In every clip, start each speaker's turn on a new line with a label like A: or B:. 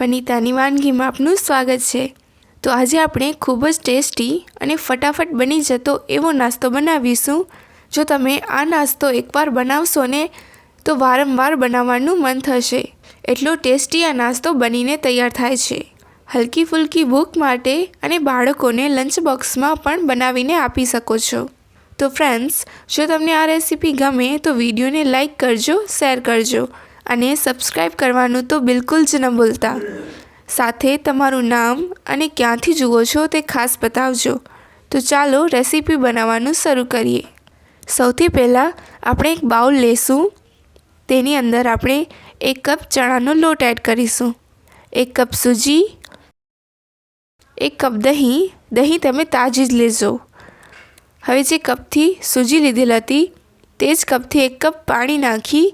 A: વનિતાની વાનગીમાં આપનું સ્વાગત છે. તો આજે આપણે ખૂબ જ ટેસ્ટી અને ફટાફટ બની જતો એવો નાસ્તો બનાવીશું. જો તમે આ નાસ્તો એકવાર બનાવશો ને, તો વારંવાર બનાવવાનું મન થશે. એટલો ટેસ્ટી આ નાસ્તો બનીને તૈયાર થાય છે. હલકી ફુલકી ભૂખ માટે અને બાળકોને લંચ બોક્સમાં પણ બનાવીને આપી શકો છો. તો ફ્રેન્ડ્સ, જો તમને આ રેસીપી ગમે તો વિડીયોને લાઇક કરજો, શેર કરજો. અને સબસ્ક્રાઈબ કરવાનું તો બિલકુલ જ ન ભૂલતા. સાથે તમારું નામ અને ક્યાંથી જુઓ છો તે ખાસ બતાવજો. તો ચાલો રેસીપી બનાવવાનું શરૂ કરીએ. સૌથી પહેલાં આપણે એક બાઉલ લેશું. તેની અંદર આપણે એક કપ ચણાનો લોટ એડ કરીશું. એક કપ સૂજી, એક કપ દહીં. દહીં તમે તાજી જ લેજો. હવે જે કપથી સૂજી લીધેલ હતી તે જ કપથી એક કપ પાણી નાખી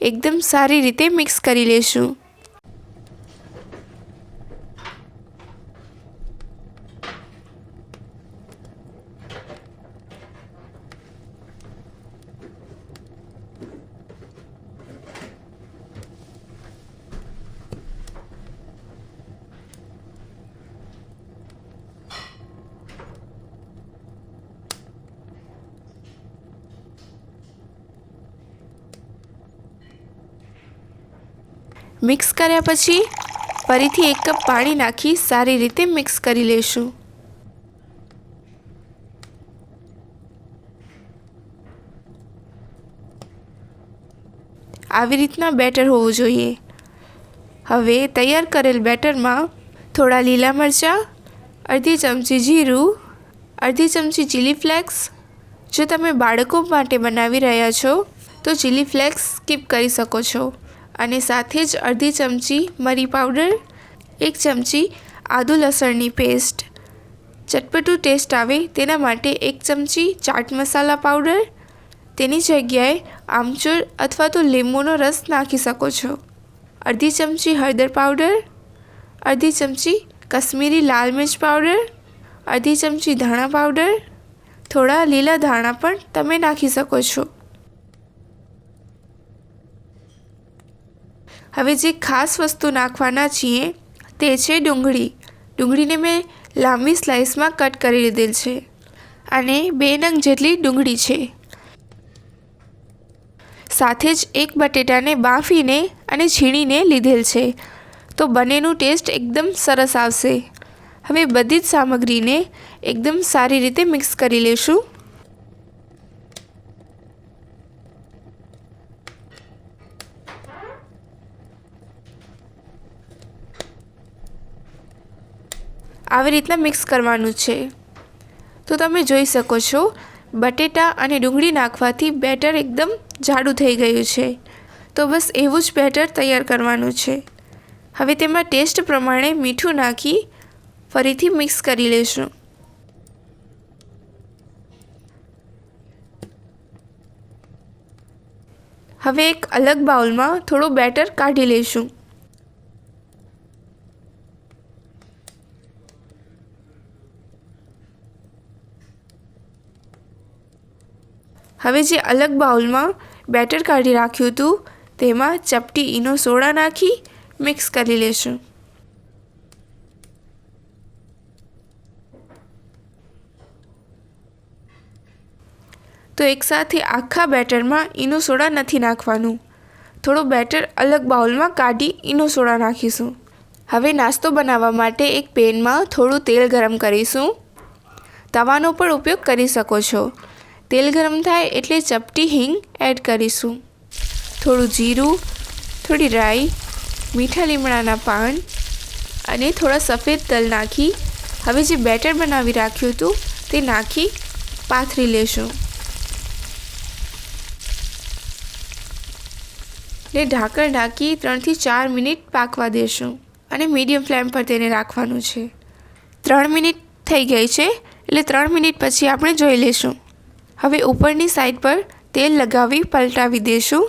A: એકદમ સારી રીતે મિક્સ કરી લેશું. મિક્સ કર્યા પછી ફરીથી એક કપ પાણી નાખી સારી રીતે મિક્સ કરી લેશું આવી રીતના બેટર હોવું જોઈએ. હવે તૈયાર કરેલ બેટરમાં થોડા લીલા મરચાં, અડધી ચમચી જીરું, અડધી ચમચી ચીલી ફ્લેક્સ જો તમે બાળકો માટે બનાવી રહ્યા છો, તો ચીલી ફ્લેક્સ સ્કીપ કરી શકો છો. અને સાથે જ અડધી ચમચી મરી પાવડર, એક ચમચી આદુ લસણની પેસ્ટ ચટપટું ટેસ્ટ આવે તેના માટે એક ચમચી ચાટ મસાલા પાવડર. તેની જગ્યાએ આમચૂર અથવા તો લીંબુનો રસ નાખી શકો છો. અડધી ચમચી હળદર પાવડર, અડધી ચમચી કશ્મીરી લાલ મિર્ચ પાવડર, અડધી ચમચી ધાણા પાવડર. થોડા લીલા ધાણા પણ તમે નાખી શકો છો. હવે જે ખાસ વસ્તુ નાખવાના છીએ તે છે ડુંગળી. ડુંગળીને મેં લાંબી સ્લાઇસમાં કટ કરી લીધેલ છે અને બે નંગ જેટલી ડુંગળી છે. સાથે જ એક બટેટાને બાફીને અને છીણીને લીધેલ છે. તો બંનેનું ટેસ્ટ એકદમ સરસ આવશે. હવે બધી જ સામગ્રીને એકદમ સારી રીતે મિક્સ કરી લેશું. આવી રીતના મિક્સ કરવાનું છે. તો તમે જોઈ શકો છો, બટેટા અને ડુંગળી નાખવાથી બેટર એકદમ જાડું થઈ ગયું છે. તો બસ એવું જ બેટર તૈયાર કરવાનું છે. હવે તેમાં ટેસ્ટ પ્રમાણે મીઠું નાખી ફરીથી મિક્સ કરી લેશું હવે એક અલગ બાઉલમાં થોડું બેટર કાઢી લઈશું. હવે જે અલગ બાઉલમાં બેટર કાઢી રાખ્યું હતું, તેમાં ચપટી ઈનો સોડા નાખી મિક્સ કરી લેશું. તો એકસાથે આખા બેટરમાં ઈનો સોડા નથી નાખવાનું. થોડો બેટર અલગ બાઉલમાં કાઢી ઈનો સોડા નાખીશું. હવે નાસ્તો બનાવવા માટે એક પેનમાં થોડું તેલ ગરમ કરીશું. તવાનો પણ ઉપયોગ કરી શકો છો. તેલ ગરમ થાય એટલે ચપટી હિંગ એડ કરીશું. થોડું જીરું, થોડી રાઈ, મીઠા લીમડાના પાન અને થોડા સફેદ તલ નાખી હવે જે બેટર બનાવી રાખ્યું હતું તે નાખી પાથરી લેશું. ને ઢાંકણ ઢાંકી ત્રણથી ચાર મિનિટ પાકવા દેશું અને મીડિયમ ફ્લેમ પર તેને રાખવાનું છે. ત્રણ મિનિટ થઈ ગઈ છે એટલે ત્રણ મિનિટ પછી આપણે જોઈ લઈશું. હવે ઉપરની સાઈડ પર તેલ લગાવી પલટાવી દઈશું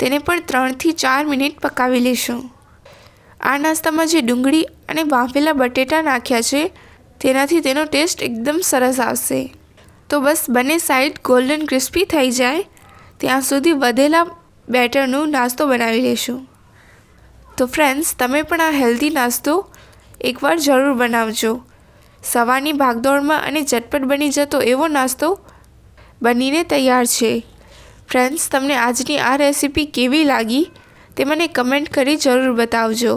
A: તેને પણ ત્રણથી ચાર મિનિટ પકાવી લઈશું આ નાસ્તામાં જે ડુંગળી અને બાફેલા બટેટા નાખ્યા છે, તેનાથી તેનો ટેસ્ટ એકદમ સરસ આવશે. તો બસ બંને સાઈડ ગોલ્ડન ક્રિસ્પી થઈ જાય. ત્યાં સુધી વધેલા બેટરનું નાસ્તો બનાવી લઈશું તો ફ્રેન્ડ્સ તમે પણ આ હેલ્ધી નાસ્તો એકવાર જરૂર બનાવજો. સવારની ભાગદોડમાં અને ઝટપટ બની જતો એવો નાસ્તો બનીને તૈયાર છે. ફ્રેન્ડ્સ તમને આજની આ રેસીપી કેવી લાગી તે મને કમેન્ટ કરી જરૂર બતાવજો.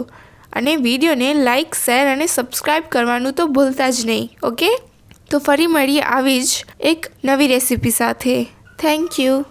A: અને વિડીયોને લાઇક શેર અને સબસ્ક્રાઈબ કરવાનું તો ભૂલતા જ નહીં ઓકે તો ફરી મળીએ આવી જ એક નવી રેસીપી સાથે. Thank you